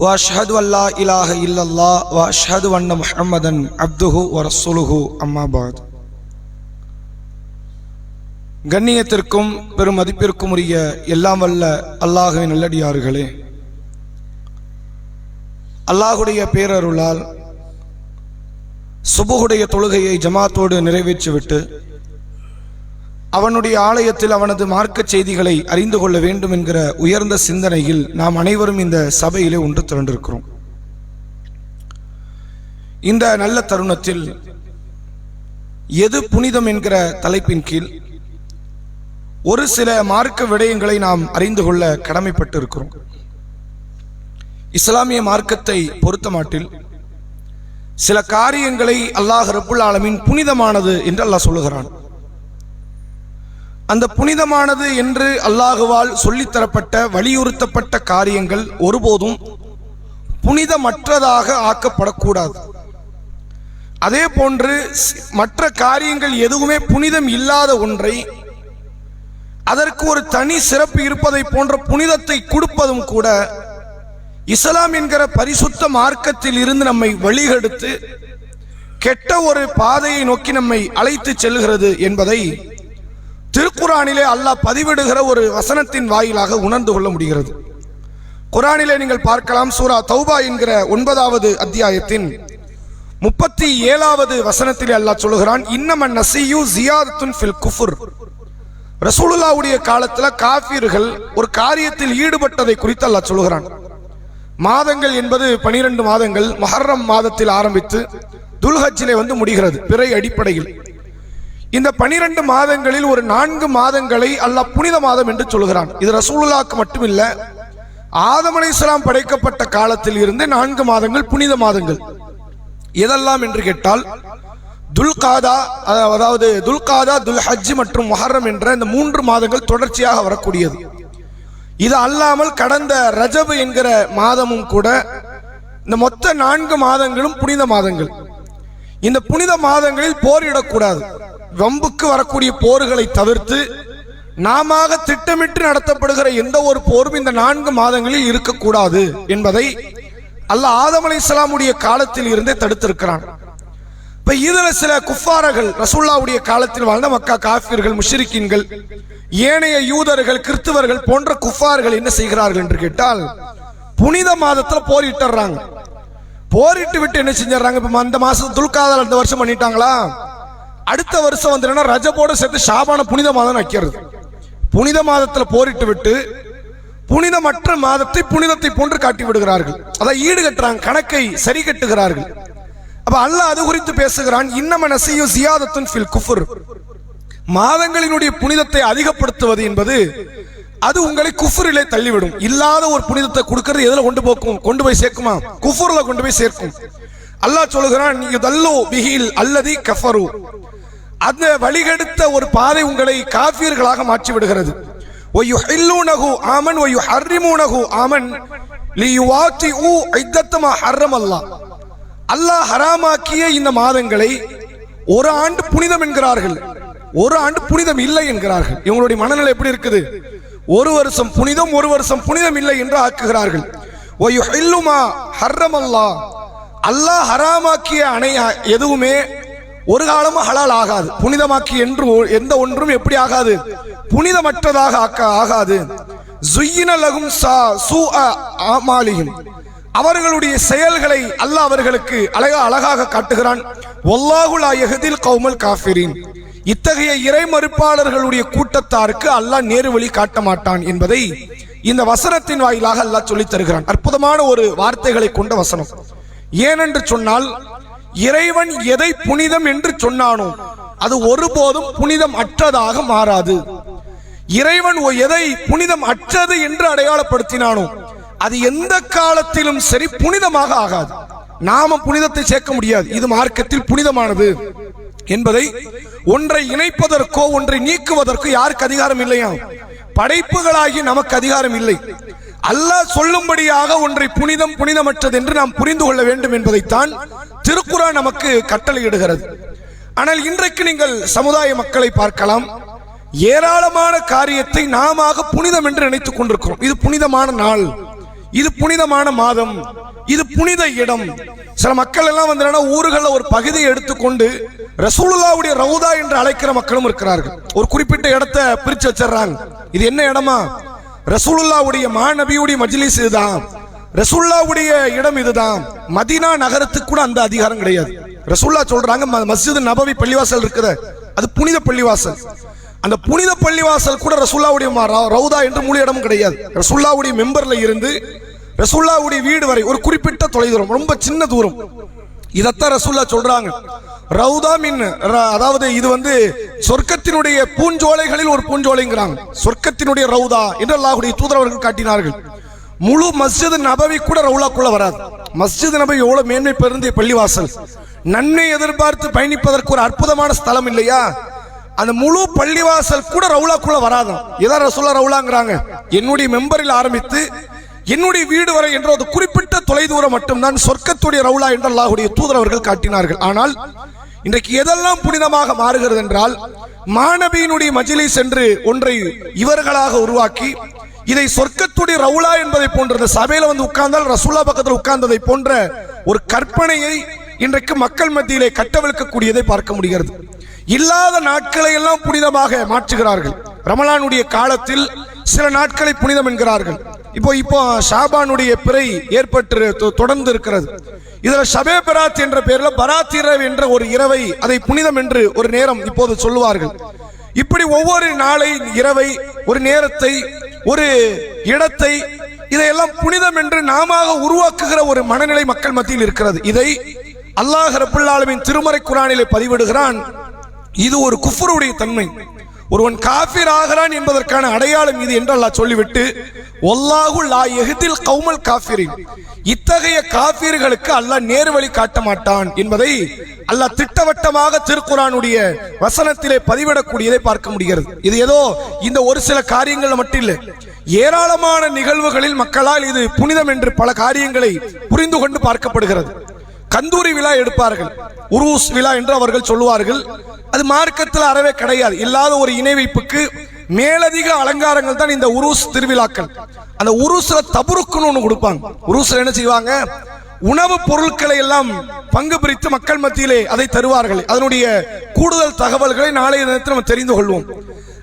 واشهد ان لا اله الا الله واشهد ان محمدا عبده ورسوله اما بعد கண்ணியத்திற்கும் பெரும் மதிப்பிற்கும் உரிய எல்லாம் வல்ல அல்லாஹுவின் நல்லடியார்களே அல்லாஹுடைய பேரருளால் சுபுகுடைய தொழுகையை ஜமாத்தோடு நிறைவேற்றிவிட்டு அவனுடைய ஆலயத்தில் அவனது மார்க்கச் செய்திகளை அறிந்து கொள்ள வேண்டும் என்கிற உயர்ந்த சிந்தனையில் நாம் அனைவரும் இந்த சபையிலே ஒன்று திரண்டிருக்கிறோம். இந்த நல்ல தருணத்தில் எது புனிதம் என்கிற தலைப்பின் கீழ் ஒரு சில மார்க்க விடயங்களை நாம் அறிந்து கொள்ள கடமைப்பட்டு இருக்கிறோம் இஸ்லாமிய மார்க்கத்தை பொறுத்தமாட்டில் சில காரியங்களை அல்லாஹ் ரபுல் ஆலமின் புனிதமானது என்று அல்லாஹ் சொல்லுகிறான். அந்த புனிதமானது என்று அல்லாஹுவால் சொல்லித்தரப்பட்ட வலியுறுத்தப்பட்ட காரியங்கள் ஒருபோதும் புனிதமற்றதாக ஆக்கப்படக்கூடாது. அதே போன்று மற்ற காரியங்கள் எதுவுமே புனிதம் இல்லாத ஒன்றை அதற்கு ஒரு தனி சிறப்பு இருப்பதை போன்ற புனிதத்தை கொடுப்பதும் கூட இஸ்லாம் என்கிற பரிசுத்த மார்க்கத்தில் இருந்து நம்மை வழிகெடுத்து கெட்ட ஒரு பாதையை நோக்கி நம்மை அழைத்து செல்கிறது என்பதை திருக்குறானிலே அல்லாஹ் பதிவிடுகிற ஒரு வசனத்தின் வாயிலாக உணர்ந்து கொள்ள முடிகிறது. குரானிலே நீங்கள் பார்க்கலாம் சூரா தௌபா என்கிற ஒன்பதாவது அத்தியாயத்தின் முப்பத்தி ஏழாவது வசனத்திலே அல்லாஹ் சொல்லுகிறான் இன்னமன் நசியு ஜியாதத்துன் ஃபில் குஃபுர். ரசூலுல்லாவுடைய காலத்தில் காஃபிர்கள் ஒரு காரியத்தில் ஈடுபட்டதை குறித்து அல்லாஹ் சொல்லுகிறான். மாதங்கள் என்பது பனிரெண்டு மாதங்கள் மஹர்ரம் மாதத்தில் ஆரம்பித்து துல்ஹஜிலே வந்து முடிகிறது பிறை அடிப்படையில். இந்த பனிரெண்டு மாதங்களில் ஒரு நான்கு மாதங்களை அல்லாஹ் புனித மாதம் என்று சொல்கிறான் இது ரசூலுல்லாக்கு மட்டுமில்ல ஆதம் இஸ்லாம் படைக்கப்பட்ட காலத்தில் இருந்து நான்கு மாதங்கள் புனித மாதங்கள். எதெல்லாம் என்று கேட்டால் துல்காதா அதாவது துல்காதா துல் ஹஜ் மற்றும் மொஹர்ரம் என்ற இந்த மூன்று மாதங்கள் தொடர்ச்சியாக வரக்கூடியது. இது அல்லாமல் கடந்த ரஜபு என்கிற மாதமும் கூட இந்த மொத்த நான்கு மாதங்களும் புனித மாதங்கள். இந்த புனித மாதங்களில் போரிடக்கூடாது. வம்புக்கு வரக்கூடிய போர்களை தவிர்த்து நாம திட்டமிட்டு நடத்தப்படுகிற எந்த ஒரு போரும் இந்த நான்கு மாதங்களில் இருக்கக்கூடாது என்பதை அல்லாஹ் ஆதம் அலைஹிஸ்ஸலாமுடைய காலத்தில் இருந்தே தடுத்திருக்கிறான். இப்ப இதுல சில குஃபாரர்கள் ரசூல்லாவுடைய காலத்தில் வாழ்ந்த மக்கா காஃபியர்கள் முஷிரிக்கின்கள் ஏனைய யூதர்கள் கிறிஸ்துவர்கள் போன்ற குஃபார்கள் என்ன செய்கிறார்கள் என்று கேட்டால் புனித மாதத்துல போரிட்டுறாங்க போரிட்டு விட்டு என்ன செஞ்சாங்க இப்ப அந்த மாசம் துல்காதல் அந்த வருஷம் பண்ணிட்டாங்களா? அடுத்த வருஷம் வந்து ரஜபோட சேர்த்து ஷாபான புனித மாதம் வைக்கிறது. புனித மாதத்தில் போரிட்டு விட்டு புனிதமற்ற மாதத்தை புனிதத்தை போன்று காட்டி விடுகிறார்கள். அதை ஈடு கட்டுறாங்க கணக்கை சரி கட்டுகிறார்கள். அப்ப அல்லாஹ் அது குறித்து பேசுகிறான் இன்னம நசியும் சியாதத்துன் ஃபில் குஃபுர். மாதங்களினுடைய புனிதத்தை அதிகப்படுத்துவது என்பது அது உங்களை குஃபுரிலே தள்ளிவிடும். இல்லாத ஒரு புனிதத்தை கொடுக்கறது எதுல கொண்டு போக்கும்? கொண்டு போய் சேர்க்குமா? குஃபுர்ல கொண்டு போய் சேர்க்கும். அல்லாஹ் சொல்லுகிறான் யுதல்லு பிஹில் அல்லதி கஃபரு. அந்த வழிகெடுத்த ஒரு பாதை உங்களை காஃபியர்களாக மாற்றி விடுகிறது ஹில்லூனகு ஆமன் ஒயுஹர்ரிமூனஹு ஆமன் லியுவாத்திஉ இத்தத்தமா ஹர்ரம் அல்லாஹ் அல்லாஹ் ஹராமாக்கிய இந்த மாதங்களை ஒரு ஆண்டு புனிதம் என்கிறார்கள். ஒரு ஆண்டு புனிதம் இல்லை என்கிறார்கள். இவங்களுடைய மனநிலை எப்படி இருக்குது? ஒரு வருஷம் புனிதம் ஒரு வருஷம் புனிதம் இல்லை என்று ஆக்குகிறார்கள். ஒயுஹில்லுமா ஹர்ரம் அல்லாஹ் அல்லாஹ் ஹராமாக்கிய அணை எதுவுமே ஒரு காலமும் ஹலால் ஆகாது. புனிதமாக்கி என்று ஒ- எந்த ஒன்றும் எப்படி ஆகாது? புனிதமற்றதாக ஆக்க ஆகாது. ஜுய்யின சா சூ அமாலியும் அவர்களுடைய செயல்களை அல்லாஹ் அவர்களுக்கு அழகா அழகாக காட்டுகிறான். ஒல்லாஹுலா யஹ்தில் கௌமல் காஃபிரின். இத்தகைய இறை மறுப்பாளர்களுடைய கூட்டத்தாருக்கு அல்லாஹ் நேரு வழி காட்ட மாட்டான் என்பதை இந்த வசனத்தின் வாயிலாக அல்லாஹ் சொல்லித் தருகிறான். அற்புதமான ஒரு வார்த்தைகளை கொண்ட வசனம். ஏனென்று சொன்னால் இறைவன் எதை புனிதம் என்று சொன்னானோ அது ஒருபோதும் புனிதம் அற்றதாக மாறாது. இறைவன் எதை புனிதம் அற்றது என்று அடையாளப்படுத்தினானோ அது எந்த காலத்திலும் சரி புனிதமாக ஆகாது. நாம புனிதத்தை சேர்க்க முடியாது. இது மார்க்கத்தில் புனிதமானது என்பதை ஒன்றை இணைப்பதற்கோ ஒன்றை நீக்குவதற்கோ யாருக்கு அதிகாரம் இல்லையா? படைப்புகளாகி நமக்கு அதிகாரம் இல்லை. அல்லாஹ் சொல்லும்படியாக ஒன்றை புனிதம் புனிதமற்றது என்று நாம் புரிந்து கொள்ள வேண்டும் என்பதைத்தான் திருக்குறான் நமக்கு கட்டளையிடுகிறது. ஆனால் இன்றைக்கு நீங்கள் சமுதாய மக்களை பார்க்கலாம். ஏராளமான காரியத்தை நாம புனிதம் என்று நினைத்துக் கொண்டிருக்கிறோம். இது புனிதமான நாள். இது புனிதமான மாதம். இது புனித இடம். சில மக்கள் எல்லாம் வந்து ஊர்களில் ஒரு பகுதியை எடுத்துக்கொண்டு ரசூலுல்லாவுடைய ரவுதா என்று அழைக்கிற மக்களும் இருக்கிறார்கள். ஒரு குறிப்பிட்ட இடத்தை பிரிச்சு வச்சிடுறாங்க. இது என்ன இடமா? ரசூலுல்லாவுடைய மாநபியுடைய மஜ்லிஸ் இதுதான். ரசூல்லாவுடைய இடம் இதுதான். மதீனா நகரத்துக்கு கூட அந்த அதிகாரம் கிடையாது. ரசூல்லா சொல்றாங்க ம- மஸ்ஜித் நபவி பள்ளிவாசல் இருக்குது. அது புனித பள்ளிவாசல். அந்த புனித பள்ளிவாசல் கூட ரசூல்லாவுடைய ரவுதா என்று முழு இடமும் கிடையாது. ரசூல்லாவுடைய மெம்பர்ல இருந்து ரசூல்லாவுடைய வீடு வரை ஒரு குறிப்பிட்ட தொலைதூரம் ரொம்ப சின்ன தூரம். இதத்தான் ரசூல்லா சொல்றாங்க. ரவுதா மின் அதாவது இது வந்து சொர்க்கத்தினுடைய பூஞ்சோலைகளில் ஒரு பூஞ்சோலைங்கிறாங்க. சொர்க்கத்தினுடைய ரவுதா என்று அல்லாஹுடைய தூதரவர்கள் காட்டினார்கள். முழு மஸ்ஜித் நபவி கூட ரவுலாக்குள்ள வராது. மஸ்ஜித் நபவி எவ்வளவு மேன்மை பெருந்திய பள்ளிவாசல். நன்மை எதிர்பார்த்து பயணிப்பதற்கு ஒரு அற்புதமான ஸ்தலம் இல்லையா? அந்த முழு பள்ளிவாசல் கூட ரவுலாக்குள்ள வராதான் இதான் ரசூல்லா ரவுலாங்கிறாங்க? என்னுடைய மெம்பரில் ஆரம்பித்து என்னுடைய வீடு வரை என்ற ஒரு குறிப்பிட்ட தொலைதூரம் மட்டும்தான் சொர்க்கத்துடைய ரவுலா என்று அல்லாஹுடைய தூதர் அவர்கள் காட்டினார்கள். ஆனால் இன்றைக்கு எதெல்லாம் புனிதமாக மாறுகிறது என்றால் மாணவியினுடைய மஜிலை சென்று ஒன்றை இவர்களாக உருவாக்கி இதை சொர்க்கத்துடைய ரவுலா என்பதை போன்ற சபையில வந்து உட்கார்ந்தால் ரசூல்லா பக்கத்தில் உட்கார்ந்ததை போன்ற ஒரு கற்பனையை இன்றைக்கு மக்கள் மத்தியிலே கட்டவிழ்க்கக்கூடியதை பார்க்க முடிகிறது. இல்லாத நாட்களை எல்லாம் புனிதமாக மாற்றுகிறார்கள். ரமலானுடைய காலத்தில் சில நாட்களை புனிதம் என்கிறார்கள். இப்போ இப்போ ஷாபானுடைய பிறை ஏற்பட்டு தொ- தொடர்ந்து இருக்கிறது இதுல ஷபே பராத் என்ற பெயரில் பராத் இரவு என்ற ஒரு இரவை அதை புனிதம் என்று ஒரு நேரம் இப்போது சொல்லுவார்கள். இப்படி ஒவ்வொரு நாளை இரவை ஒரு நேரத்தை ஒரு இடத்தை இதையெல்லாம் புனிதம் என்று நாம உருவாக்குகிற ஒரு மனநிலை மக்கள் மத்தியில் இருக்கிறது. இதை அல்லாஹ் ரபுல் திருமறை குரானிலே பதிவிடுகிறான். இது ஒரு குஃபருடைய தன்மை. ஒருவன் காஃபிர் ஆகிறான் என்பதற்கான அடையாளம் இது என்று அல்லாஹ் சொல்லிவிட்டு ஒல்லாஹு லா எஹ்தில் கௌமல் காஃபிரின். இத்தகைய காஃபிர்களுக்கு அல்லாஹ் நேர்வழி காட்ட மாட்டான் என்பதை அல்லாஹ் திட்டவட்டமாக திருக்குறானுடைய வசனத்திலே பதிவிடக்கூடியதை பார்க்க முடிகிறது. இது ஏதோ இந்த ஒரு சில காரியங்கள் மட்டும் இல்லை. ஏராளமான நிகழ்வுகளில் மக்களால் இது புனிதம் என்று பல காரியங்களை புரிந்து கொண்டு பார்க்கப்படுகிறது. கந்தூரி விழா எடுப்பார்கள். உருஸ் விழா என்று அவர்கள் சொல்லுவார்கள். அது மார்க்கத்தில் அறவே கிடையாது. இல்லாத ஒரு இணை வைப்புக்கு மேலதிக அலங்காரங்கள் தான் இந்த உருஸ் திருவிழாக்கள். அந்த உருஸ்ல தபுருக்குன்னு ஒன்று கொடுப்பாங்க. உருஸ்ல என்ன செய்வாங்க? உணவுப் பொருட்களை எல்லாம் பங்கு பிரித்து மக்கள் மத்தியிலே அதை தருவார்கள். அதனுடைய கூடுதல் தகவல்களை நாளைய தினத்தில் நம்ம தெரிந்து கொள்வோம்.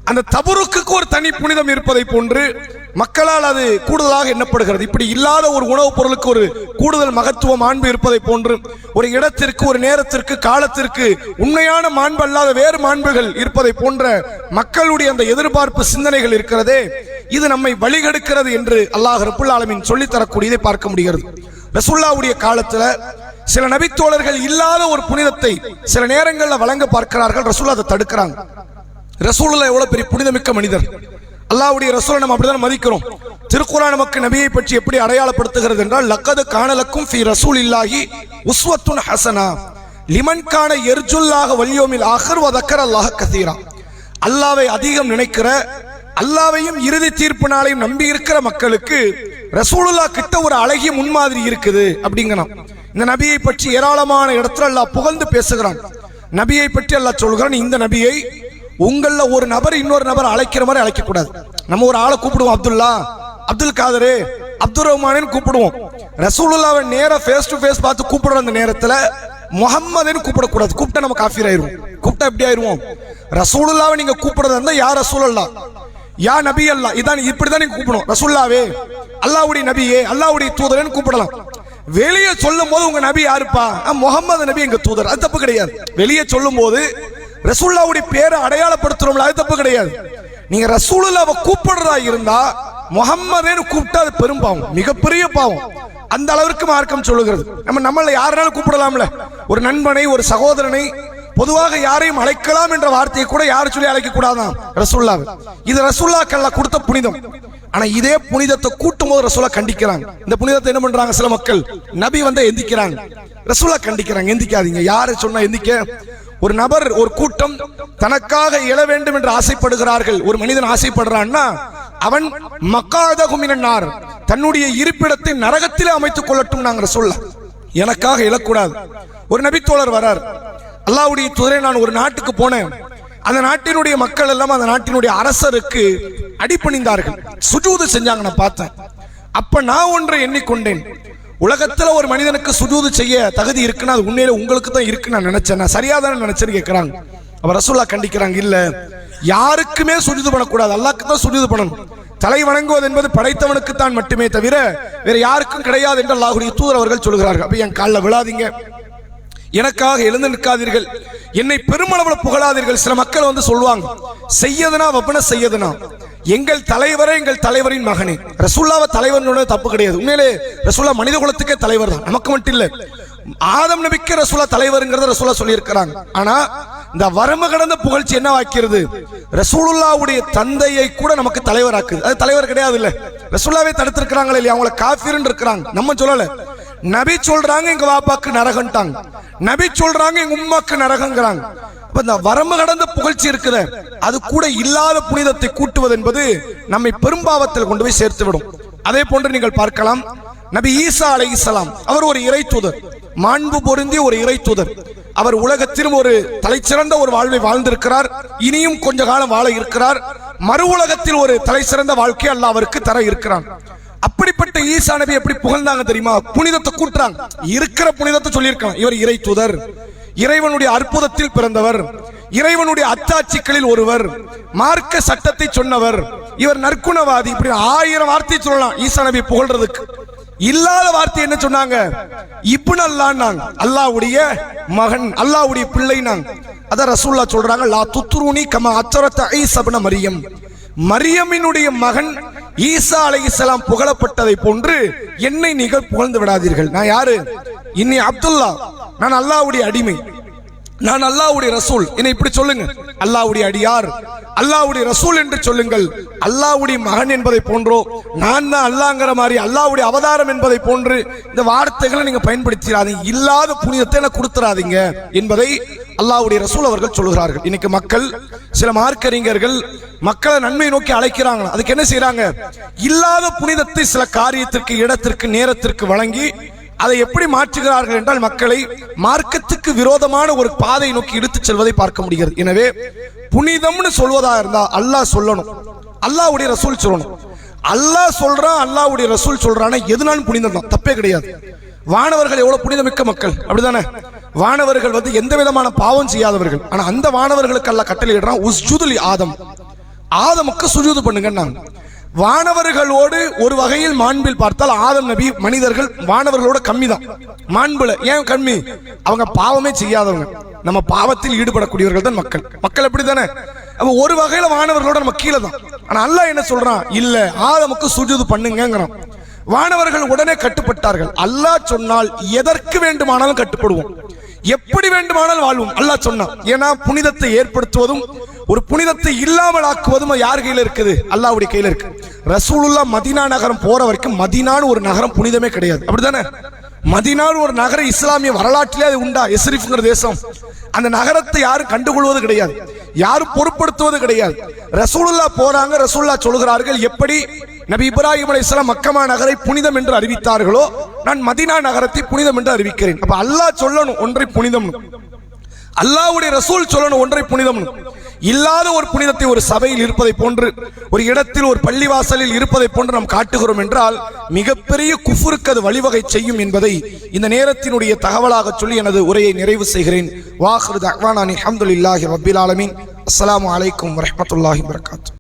அந்த தபுருக்கு ஒரு தனி புனிதம் இருப்பதை போன்று மக்களால் அது கூடுதலாக எண்ணப்படுகிறது. இப்படி இல்லாத ஒரு உணவுப் பொருளுக்கு ஒரு கூடுதல் மகத்துவம் மாண்பு இருப்பதை போன்று ஒரு இடத்திற்கு ஒரு நேரத்திற்கு காலத்திற்கு உண்மையான மாண்பு அல்லாத வேறு மாண்புகள் இருப்பதை போன்ற மக்களுடைய அந்த எதிர்பார்ப்பு சிந்தனைகள் இருக்கிறதே இது நம்மை வழிகெடுக்கிறது என்று அல்லாஹ் ரபுல் ஆலமின் சொல்லித் தரக்கூடியதை பார்க்க முடிகிறது. ரசுல்லாவுடைய காலத்துல சில நபித்தோழர்கள் இல்லாத ஒரு புனிதத்தை சில நேரங்களில் வழங்க பார்க்கிறார்கள். ரசூல்லா அதை தடுக்கிறாங்க. ரசூல்ல எவ்வளவு பெரிய புனிதமிக்க மனிதர். அல்லாஹ்வுடைய ரசூலை நம்ம அப்படிதான் மதிக்கிறோம். திருக்குறான் நமக்கு நபியை பற்றி எப்படி அடையாளப்படுத்துகிறது என்றால் லக்கது காணலக்கும் ஃபி ரசூல் இல்லாஹி உஸ்வத்துன் ஹசனா. லிமன் கான எர்ஜுல்லாக வல்யோமில் ஆஹர் வதக்கர் அல்லாஹ் கசீரா. அல்லாவை அதிகம் நினைக்கிற அல்லாவையும் இறுதி தீர்ப்பு நாளையும் நம்பி இருக்கிற மக்களுக்கு ரசூலுல்லா கிட்ட ஒரு அழகிய முன்மாதிரி இருக்குது அப்படிங்கிறான். இந்த நபியை பற்றி ஏராளமான இடத்துல அல்லாஹ் புகழ்ந்து பேசுகிறான். நபியை பற்றி அல்லாஹ் சொல்கிறான் இந்த நபியை உங்களில் ஒரு நபர் இன்னொரு நபர் அழைக்கிற மாதிரி அழைக்கக்கூடாது. நம்ம ஒரு ஆளை கூப்பிடுவோம் அப்துல்லா. அப்துல் காதரு அப்துல் ரஹ்மானு கூப்பிடுவோம். ரசூலுல்லாவை நேராக ஃபேஸ் டு ஃபேஸ் பார்த்து கூப்பிடுற அந்த நேரத்தில் முகம்மதுன்னு கூப்பிடக்கூடாது. கூப்பிட்டா நம்ம காஃபீர் ஆயிடுவோம். கூப்பிட்டா எப்படி ஆயிருவோம் ரசூலுல்லாவை நீங்கள் கூப்பிடுறதா இருந்தால் யார் ரசூலுல்லா யா நபி அல்லா இதான் இப்படிதான் நீங்க கூப்பிடணும். ரசுல்லாவே அல்லாவுடைய நபியே அல்லாவுடைய தூதரன்னு கூப்பிடலாம். வெளியே சொல்லும் போது உங்க நபி யாருப்பா? முகமது நபி எங்க தூதர். அது தப்பு கிடையாது. வெளியே சொல்லும் போது ரசூல்லாவுடைய பேரை அடையாளப்படுத்துறோம்ல அது தப்பு கிடையாது. நீங்க ரசூலுல்லாவை கூப்பிடுறதா இருந்தா முகம்மதேன்னு கூப்பிட்டா அது பெரும் பாவம் மிகப்பெரிய பாவம். அந்த அளவிற்கு மார்க்கம் சொல்லுகிறது. நம்ம நம்மள யாருனாலும் கூப்பிடலாம்ல. ஒரு நண்பனை ஒரு சகோதரனை பொதுவாக யாரையும் அழைக்கலாம் என்ற வார்த்தையை கூட யாரும் சொல்லி அழைக்க கூடாதான் ரசுல்லா இது ரசூல்லாக்கல்ல கொடுத்த புனிதம். ஆனா இதே புனிதத்தை கூட்டும் போது ரசூலா கண்டிக்கிறாங்க. இந்த புனிதத்தை என்ன பண்றாங்க? சில மக்கள் நபி வந்து எந்திக்கிறாங்க. ரசூலா கண்டிக்கிறாங்க. எந்திக்காதீங்க. யாரு சொன்னா எந்திக்க? ஒரு நபர் ஒரு கூட்டம் தனக்காக எழ வேண்டும் என்று ஆசைப்படுகிறார்கள். ஒரு மனிதன் ஆசைப்படுறான்னா அவன் மக்காதகுமினார் தன்னுடைய இருப்பிடத்தை நரகத்திலே அமைத்துக் கொள்ளட்டும் நாங்கள் சொல்ல எனக்காக எழக்கூடாது. ஒரு நபித்தோழர் வரார். அல்லாவுடைய துறை நான் ஒரு நாட்டுக்கு போனேன். அந்த நாட்டினுடைய மக்கள் எல்லாம் அந்த நாட்டினுடைய அரசருக்கு அடிப்பணிந்தார்கள் சுஜூது செஞ்சாங்க நான் பார்த்தேன். அப்ப நான் ஒன்றை எண்ணிக்கொண்டேன். உலகத்துல ஒரு மனிதனுக்கு சுஜூது செய்ய தகுதி இருக்குன்னா அது உண்மையில உங்களுக்கு தான் இருக்கு நான் நினைச்சேன். நான் சரியா தானே நினைச்சேன்னு கேட்கறாங்க அப்ப ரசூல்லா கண்டிக்கிறாங்க இல்ல யாருக்குமே சுஜூது பண்ணக்கூடாது. அல்லாக்கு தான் சுஜூது பண்ணணும். தலை வணங்குவது என்பது படைத்தவனுக்கு தான் மட்டுமே தவிர வேற யாருக்கும் கிடையாது என்று அல்லாஹுடைய தூதர் அவர்கள் சொல்கிறார்கள். அப்ப என் காலில் விழாதீங்க. எனக்காக எழுந்து நிற்காதீர்கள். என்னை பெருமளவில் புகழாதீர்கள். சில மக்கள் வந்து சொல்லுவாங்க செய்யதுனா வப்பன செய்யதுனா. எங்கள் தலைவரே எங்கள் தலைவரின் மகனே. ரசூல்லாவை தலைவர் தப்பு கிடையாது. உண்மையிலே ரசூல்லா மனித குலத்துக்கே தலைவர் தான். நமக்கு மட்டும் இல்லை ஆதம் நபிக்கு ரசூலா தலைவருங்கிறத ரசூலா சொல்லியிருக்கிறாங்க. ஆனா இந்த வரம்பு கடந்த புகழ்ச்சி என்ன வாக்கிறது ரசூலுல்லாவுடைய தந்தையை கூட நமக்கு தலைவராக்குது. அது தலைவர் கிடையாது இல்ல ரசூல்லாவே தடுத்திருக்கிறாங்களே இல்லையா? அவங்கள காஃபிர்னு இருக்கிறாங்க. நம்ம சொல்லல. நபி சொல்றாங்க எங்க வாப்பாக்கு நரகன்ட்டாங்க நபி சொல்றாங்க எங்க உம்மாக்கு நரகங்கிறாங்க. அப்ப இந்த வரம்பு கடந்த புகழ்ச்சி இருக்குத அது கூட இல்லாத புனிதத்தை கூட்டுவது என்பது நம்மை பெரும்பாவத்தில் கொண்டு போய் சேர்த்து விடும். அதே போன்று நீங்கள் பார்க்கலாம் நபி ஈசா அலை அவர் ஒரு இறை தூதர். மாண்பு பொருந்திய ஒரு இறை தூதர். அவர் உலகத்திலும் ஒரு தலைச்சிறந்த ஒரு வாழ்வை வாழ்ந்திருக்கிறார். இனியும் கொஞ்ச காலம் வாழ இருக்கிறார். மறு உலகத்தில் ஒரு தலைசிறந்த வாழ்க்கை அல்ல அவருக்கு தர இருக்கிறான். அப்படிப்பட்ட ஈசா நபி எப்படி புகழ்ந்தாங்க தெரியுமா? புனிதத்தை கூட்டுறாங்க. இருக்கிற புனிதத்தை சொல்லியிருக்கலாம் இவர் இறை தூதர். இறைவனுடைய அற்புதத்தில் பிறந்தவர். இறைவனுடைய அத்தாட்சிகளில் ஒருவர். மார்க்க சட்டத்தை சொன்னவர். இவர் நற்குணவாதி. இப்படி ஆயிரம் வார்த்தை சொல்லலாம். ஈசா நபி புகழ்றதுக்கு. இல்லாத வார்த்தை என்ன சொன்னாங்க? இப்பன் அல்லான்னாங்க. அல்லாவுடைய மகன் அல்லாவுடைய பிள்ளை நாங்க அத ரசூல்லா சொல்றாங்க லா துத்ரூனி கம அச்சரத்த ஐ சபன மரியம். மரியமினுடைய மகன் ஈசா அலைஹிஸ்ஸலாம் புகழப்பட்டதை போன்று என்னை நீங்கள் புகழ்ந்து விடாதீர்கள். நான் யாரு? இன்னி அப்துல்லா. நான் அல்லாவுடைய அடிமை. நான் அல்லாஹ்வுடைய ரசூல். என்னை இப்படி சொல்லுங்க. அல்லாஹ்வுடைய அடியார். அல்லாவுடைய ரசூல் என்று சொல்லுங்கள். அல்லாஹ்வுடைய மகன் என்பதை போன்றோ நான் தான் அல்லாங்கிற மாதிரி அல்லாவுடைய அவதாரம் என்பதை போன்று இந்த வார்த்தைகளை நீங்க பயன்படுத்திடாதீங்க இல்லாத புனிதத்தை எனக்கு கொடுத்துறாதீங்க என்பதை அல்லாஹ்வுடைய ரசூல் அவர்கள் சொல்லுகிறார்கள். இன்னைக்கு மக்கள் சில மார்க்கறிஞர்கள் மக்களை நன்மை நோக்கி அழைக்கிறாங்க அதுக்கு என்ன செய்யறாங்க இல்லாத புனிதத்தை சில காரியத்திற்கு இடத்திற்கு நேரத்திற்கு வழங்கி அதை எப்படி மாற்றுகிறார்கள் என்றால் மக்களை மார்க்கத்துக்கு விரோதமான ஒரு பாதை நோக்கி இழுத்துச் செல்வதை பார்க்க முடிகிறது. எனவே புனிதம்னு சொல்வதா இருந்தா அல்லாஹ் சொல்லணும். அல்லாஹ்வுடைய ரசூல் சொல்லணும். அல்லாஹ் சொல்றான் அல்லாஹ்வுடைய ரசூல் சொல்றானே. எதுனாலும் புனிதம் தான். தப்பே கிடையாது. வானவர்கள் எவ்வளவு புனிதமிக்க மக்கள்? அப்படிதானே? வானவர்கள் வந்து எந்த விதமான பாவம் செய்யாதவர்கள். ஆனா அந்த வானவர்களுக்கு அல்ல கட்டளையிடுறான் உஸ்ஜுதுலி ஆதம். ஆதமுக்கு சுஜூது பண்ணுங்க நான் வானவர்களோடு ஒரு வகையில் மாண்பில் பார்த்தால் ஆதம் நபி மனிதர்கள் வானவர்களோட கம்மி தான் மாண்புல ஏன் கம்மி? அவங்க பாவமே செய்யாதவங்க. நம்ம பாவத்தில் ஈடுபடக்கூடியவர்கள் தான் மக்கள். மக்கள் எப்படி தானே அப்ப ஒரு வகையில வானவர்களோட நம்ம கீழே தான் ஆனா அல்லாஹ் என்ன சொல்றான்? இல்ல ஆதமுக்கு சுஜூது பண்ணுங்கங்கிறான். வானவர்கள் உடனே கட்டுப்பட்டார்கள். அல்லாஹ் சொன்னால் எதற்கு வேண்டுமானாலும் கட்டுப்படுவோம். எப்படி வேண்டுமானாலும் வாழ்வோம். அல்லாஹ் சொன்னான். ஏன்னா புனிதத்தை ஏற்படுத்துவதும் ஒரு புனிதத்தை இல்லாமல் ஆக்குவதும் யார் கையில் இருக்குது? அல்லாவுடைய கையில் இருக்கு. ரசூலுல்லா மதீனா நகரம் போற வரைக்கும் மதினான்னு ஒரு நகரம் புனிதமே கிடையாது. அப்படித்தானே? மதீனான்னு ஒரு நகர இஸ்லாமிய வரலாற்றிலே அது உண்டா? எஸ்ரிஃப்ங்கிற தேசம். அந்த நகரத்தை யாரும் கண்டுகொள்வது கிடையாது. யாரும் பொருட்படுத்துவது கிடையாது. ரசூலுல்லா போறாங்க ரசூல்லா சொல்கிறார்கள் எப்படி நபி இப்ராஹிம் அலைஹிஸ்ஸலாம் மக்கமா நகரை புனிதம் என்று அறிவித்தார்களோ நான் மதினா நகரத்தை புனிதம் என்று அறிவிக்கிறேன். அப்ப அல்லாஹ் சொல்லணும் ஒன்றை புனிதம் அல்லாவுடைய ரசூல் சொல்லணும் ஒன்றை புனிதம் இல்லாத ஒரு புனிதத்தை ஒரு சபையில் இருப்பதை போன்று ஒரு இடத்தில் ஒரு பள்ளிவாசலில் இருப்பதை போன்று நாம் காட்டுகிறோம் என்றால் மிகப்பெரிய குஃபுருக்கு அது வழிவகை செய்யும் என்பதை இந்த நேரத்தினுடைய தகவலாக சொல்லி எனது உரையை நிறைவு செய்கிறேன். வாஹ்ரு தஹ்வானானி அஹமதுல்லாஹி ரபில் ஆலமின். அஸ்லாம் அலைக்கும் வரமத்துல்லாஹி வரகாத்து